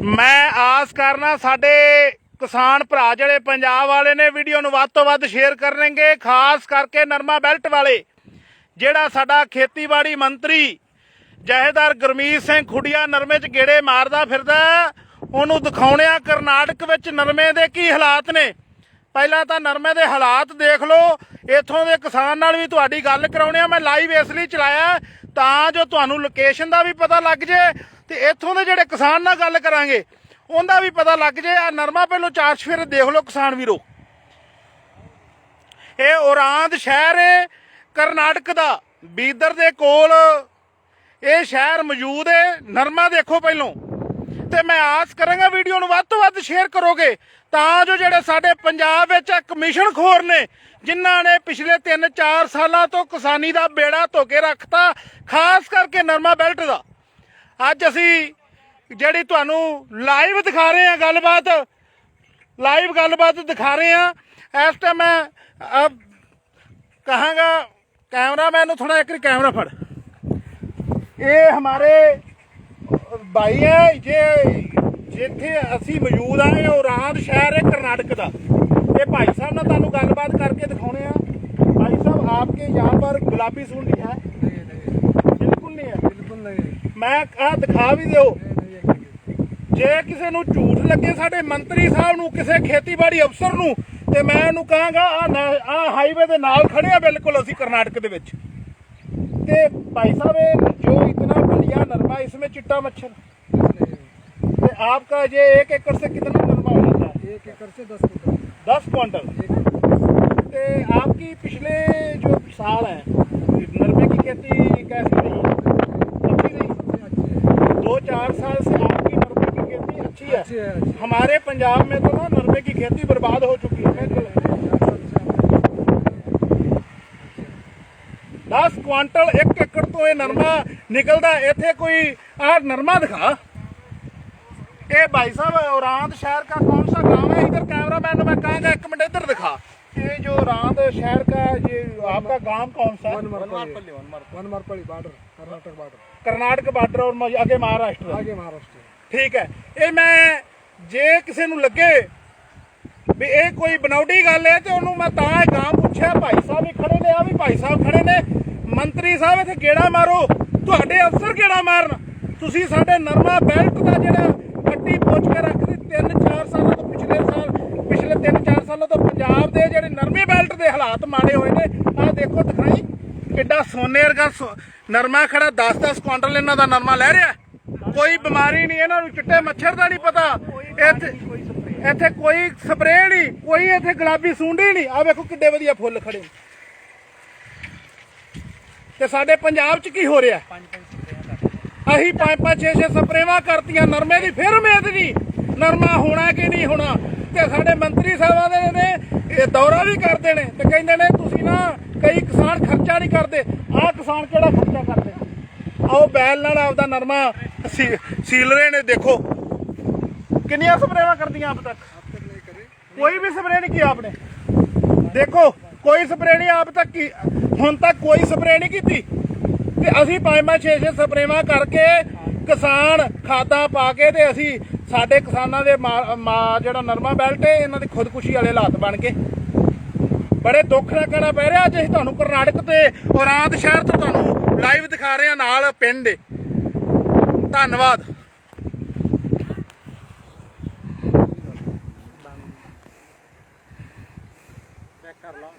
ਮੈਂ ਆਸ ਕਰਨਾ ਸਾਡੇ ਕਿਸਾਨ ਭਰਾ ਜਿਹੜੇ ਪੰਜਾਬ ਵਾਲੇ ਨੇ ਵੀਡੀਓ ਨੂੰ ਵੱਧ ਤੋਂ ਵੱਧ ਸ਼ੇਅਰ ਕਰਨਗੇ, ਖਾਸ ਕਰਕੇ ਨਰਮਾ ਬੈਲਟ ਵਾਲੇ, ਜਿਹੜਾ ਸਾਡਾ ਖੇਤੀਬਾੜੀ ਮੰਤਰੀ ਜਹੇਦਾਰ ਗੁਰਮੀਤ ਸਿੰਘ ਖੁੱਡੀਆ ਨਰਮੇ 'ਚ ਗੇੜੇ ਮਾਰਦਾ ਫਿਰਦਾ ਹੈ। ਉਹਨੂੰ ਦਿਖਾਉਣਿਆ ਕਰਨਾਟਕ ਵਿੱਚ ਨਰਮੇ ਦੇ ਕੀ ਹਾਲਾਤ ਨੇ। ਪਹਿਲਾਂ ਤਾਂ ਨਰਮੇ ਦੇ ਹਾਲਾਤ ਦੇਖ ਲਓ। ਇੱਥੋਂ ਦੇ ਕਿਸਾਨ ਨਾਲ ਵੀ ਤੁਹਾਡੀ ਗੱਲ ਕਰਾਉਣੀ ਆ। ਮੈਂ ਲਾਈਵ ਇਸ ਲਈ ਚਲਾਇਆ ਤਾਂ ਜੋ ਤੁਹਾਨੂੰ ਲੋਕੇਸ਼ਨ ਦਾ ਵੀ ਪਤਾ ਲੱਗ ਜੇ। ਤੇ ਇੱਥੋਂ ਦੇ ਜਿਹੜੇ ਕਿਸਾਨ ਨਾਲ ਗੱਲ ਕਰਾਂਗੇ, ਉਹਦਾ ਵੀ ਪਤਾ ਲੱਗ ਜੇ ਆ ਨਰਮਾ ਪਹਿਲੋਂ ਚਾਰ ਸਫੇਰੇ ਦੇਖ ਲਓ ਕਿਸਾਨ ਵੀਰੋ। ਇਹ ਔਰਾਂਦ ਸ਼ਹਿਰ ਹੈ ਕਰਨਾਟਕ ਦਾ, ਬੀਦਰ ਦੇ ਕੋਲ ਇਹ ਸ਼ਹਿਰ ਮੌਜੂਦ ਹੈ ਨਰਮਾ ਦੇਖੋ ਪਹਿਲੋਂ। ਤੇ ਮੈਂ ਆਸ ਕਰਾਂਗਾ ਵੀਡੀਓ ਨੂੰ ਵੱਧ ਤੋਂ ਵੱਧ ਸ਼ੇਅਰ ਕਰੋਗੇ, ਤਾਂ ਜੋ ਜਿਹੜੇ ਸਾਡੇ ਪੰਜਾਬ ਵਿੱਚ ਕਮਿਸ਼ਨ ਖੋਰ ਨੇ, ਜਿਨ੍ਹਾਂ ਨੇ ਪਿਛਲੇ 3-4 ਸਾਲਾਂ ਤੋਂ ਕਿਸਾਨੀ ਦਾ ਬੇੜਾ ਧੋ ਕੇ ਰੱਖਤਾ, ਖਾਸ ਕਰਕੇ ਨਰਮਾ ਬੈਲਟ ਦਾ। ਅੱਜ ਅਸੀਂ ਜਿਹੜੀ ਤੁਹਾਨੂੰ ਲਾਈਵ ਦਿਖਾ ਰਹੇ ਹਾਂ ਗੱਲਬਾਤ ਲਾਈਵ ਗੱਲਬਾਤ ਦਿਖਾ ਰਹੇ ਹਾਂ ਇਸ ਟਾਈਮ ਮੈਂ ਅਹ, ਕਹਾਂਗਾ ਕੈਮਰਾਮੈਨ ਨੂੰ ਥੋੜਾ ਇੱਕ ਕੈਮਰਾ ਫੜ ਇਹ ਹਮਾਰੇ ਭਾਈ ਹੈ ਜੇ ਜਿੱਥੇ ਅਸੀਂ ਮੌਜੂਦ ਆ ਇਹ ਔਰਾਂਦ ਸ਼ਹਿਰ ਹੈ ਕਰਨਾਟਕ ਦਾ ਇਹ ਭਾਈ ਸਾਹਿਬ ਨਾਲ ਤੁਹਾਨੂੰ ਗੱਲਬਾਤ ਕਰਕੇ ਦਿਖਾਉਣੇ ਆ ਭਾਈ ਸਾਹਿਬ ਆਪਕੇ यहाँ पर गुलाबी सुंडी है ਮੈਂ ਆ ਦਿਖਾ ਵੀ ਦਿਓ नहीं है ਜੇ ਕਿਸੇ ਨੂੰ ਝੂਠ ਲੱਗੇ ਸਾਡੇ ਮੰਤਰੀ ਸਾਹਿਬ ਨੂੰ ਕਿਸੇ ਖੇਤੀਬਾੜੀ ਅਫਸਰ ਨੂੰ ਤੇ ਮੈਂ ਉਹਨੂੰ ਕਹਾਂਗਾ ਆ ਆ ਹਾਈਵੇ ਦੇ ਨਾਲ ਖੜੇ ਆ ਬਿਲਕੁਲ ਅਸੀਂ ਕਰਨਾਟਕ ਦੇ ਵਿੱਚ ਤੇ ਭਾਈ ਸਾਹਿਬ ਇਹ ਜੋ इतना बढ़िया नरमा इसमें चिट्टा मच्छर नहीं ਤੇ आपका ये एक एकड़ से कितना नरमा हो जाता है एक एकड़ से दस कुंटल दस क्विंटल ਤੇ आपकी पिछले जो साल है नरमे की खेती कैसी रही खेती अच्छी है अच्छी है अच्छी हमारे पंजाब में तो ना नरमे की खेती बर्बाद हो चुकी है दस क्वांटल एक एकड़ तो ये नरमा निकलता इथे कोई आ नरमा दिखा ये भाई साहब औरांद शहर का कौन सा गांव है इधर कैमरा मैन मैं कहांगा एक मिनट इधर दिखा ये जो औरांद शहर का ये आपका गांव कौन सा है Vanamarpalli Vanamarpalli border Karnataka border Karnataka border और मज- आगे महाराष्ट्र आगे महाराष्ट्र ਠੀਕ ਹੈ। ਇਹ ਮੈਂ ਜੇ ਕਿਸੇ ਨੂੰ ਲੱਗੇ ਵੀ ਇਹ ਕੋਈ ਬਨੌਡੀ ਗੱਲ ਹੈ ਤੇ ਉਹਨੂੰ ਮੈਂ ਤਾਂ ਇਹ ਗਾਂ ਪੁੱਛਿਆ, ਭਾਈ ਸਾਹਿਬ ਵੀ ਖੜੇ ਨੇ, ਆ ਵੀ ਭਾਈ ਸਾਹਿਬ ਖੜੇ ਨੇ। ਮੰਤਰੀ ਸਾਹਿਬ, ਇੱਥੇ ਗੇੜਾ ਮਾਰੋ। ਤੁਹਾਡੇ ਅਫਸਰ ਗੇੜਾ ਮਾਰਨ। ਤੁਸੀਂ ਸਾਡੇ ਨਰਮਾ ਬੈਲਟ ਦਾ ਜਿਹੜਾ ਕੱਟੀ ਪੁੱਛ ਕੇ ਰੱਖਦੇ, ਤਿੰਨ ਚਾਰ ਸਾਲਾਂ ਤੋਂ ਪਿਛਲੇ ਸਾਲ, ਪਿਛਲੇ ਤਿੰਨ ਚਾਰ ਸਾਲਾਂ ਤੋਂ ਪੰਜਾਬ ਦੇ ਜਿਹੜੇ ਨਰਮੇ ਬੈਲਟ ਦੇ ਹਾਲਾਤ ਮਾੜੇ ਹੋਏ ਨੇ, ਆਹ ਦੇਖੋ ਦਿਖਾਈ। ਕਿੱਡਾ ਸੋਨੇ ਵਰਗਾ ਨਰਮਾ ਖੜਾ 10-10 ਕੁਆਂਟਲ ਇਹਨਾਂ ਦਾ ਨਰਮਾ ਲੈ ਰਿਹਾ। ਕੋਈ ਬਿਮਾਰੀ ਨਹੀਂ ਇਹਨਾਂ ਨੂੰ ਚਿੱਟੇ ਮੱਛਰ ਦਾ ਨਹੀਂ ਪਤਾ। ਇੱਥੇ ਇੱਥੇ ਕੋਈ ਸਪਰੇਅ ਨਹੀਂ ਕੋਈ ਇੱਥੇ ਗੁਲਾਬੀ ਸੁੰਡੀ ਨਹੀਂ। ਆ ਵੇਖੋ ਕਿੱਡੇ ਵਧੀਆ ਫੁੱਲ ਖੜੇ। ਤੇ ਸਾਡੇ ਪੰਜਾਬ 'ਚ ਕੀ ਹੋ ਰਿਹਾ? ਅਸੀਂ ਪੰਜ ਪੰਜ ਛੇ ਛੇ ਸਪਰੇਵਾਂ ਕਰਤੀਆਂ ਨਰਮੇ ਦੀ ਫਿਰ ਉਮੀਦ ਨਹੀਂ। ਨਰਮਾ ਹੋਣਾ ਕਿ ਨਹੀਂ ਹੋਣਾ? ਤੇ ਸਾਡੇ ਮੰਤਰੀ ਸਾਹਿਬਾਂ ਦੇ ਨੇ ਇਹ ਦੌਰਾ ਵੀ ਕਰਦੇ ਨੇ ਤੇ ਕਹਿੰਦੇ ਨੇ ਤੁਸੀਂ ਨਾ ਕਈ ਕਿਸਾਨ ਖਰਚਾ ਨਹੀਂ ਕਰਦੇ। ਆਹ ਕਿਸਾਨ ਕਿਹੜਾ ਖਰਚਾ ਕਰਦੇ? ਆਓ ਬੈਲ ਨਾਲ ਆਪਦਾ ਨਰਮਾ ਸੀਲ ਰਹੇ ਨੇ ਦੇਖੋ। ਕਿੰਨੀਆਂ ਸਪਰੇਵਾਂ ਕਰਦੀਆਂ ਆਪ ਤੱਕ? ਕੋਈ ਵੀ ਸਪਰੇ ਨਹੀਂ ਕੀਤੀ ਆਪਨੇ। ਦੇਖੋ, ਕੋਈ ਸਪਰੇ ਨਹੀਂ ਆਪ ਤੱਕ ਕੀ ਹੁਣ ਤੱਕ ਕੋਈ ਸਪਰੇ ਨਹੀਂ ਕੀਤੀ। ਤੇ ਅਸੀਂ 5-5-6-6 ਸਪਰੇਵਾਂ ਕਰਕੇ ਕਿਸਾਨ ਖਾਦਾ ਪਾ ਕੇ ਤੇ ਅਸੀਂ ਸਾਡੇ ਕਿਸਾਨਾਂ ਦੇ ਜਿਹੜਾ ਨਰਮਾ ਬੈਲਟ ਹੈ, ਇਹਨਾਂ ਦੀ ਖੁਦਕੁਸ਼ੀ ਵਾਲੇ ਹਾਲਾਤ ਬਣ ਕੇ ਬੜੇ ਦੁੱਖ ਦਾ ਕਹਿਣਾ ਪੈ ਰਿਹਾ ਅੱਜ ਅਸੀਂ ਤੁਹਾਨੂੰ ਕਰਨਾਟਕ ਤੇ ਔਰਾਦ ਸ਼ਹਿਰ ਤੋਂ ਤੁਹਾਨੂੰ ਲਾਈਵ ਦਿਖਾ ਰਹੇ ਆ ਨਾਲ ਪਿੰਡ ਧੰਨਵਾਦ। ਕਰ ਲਾ।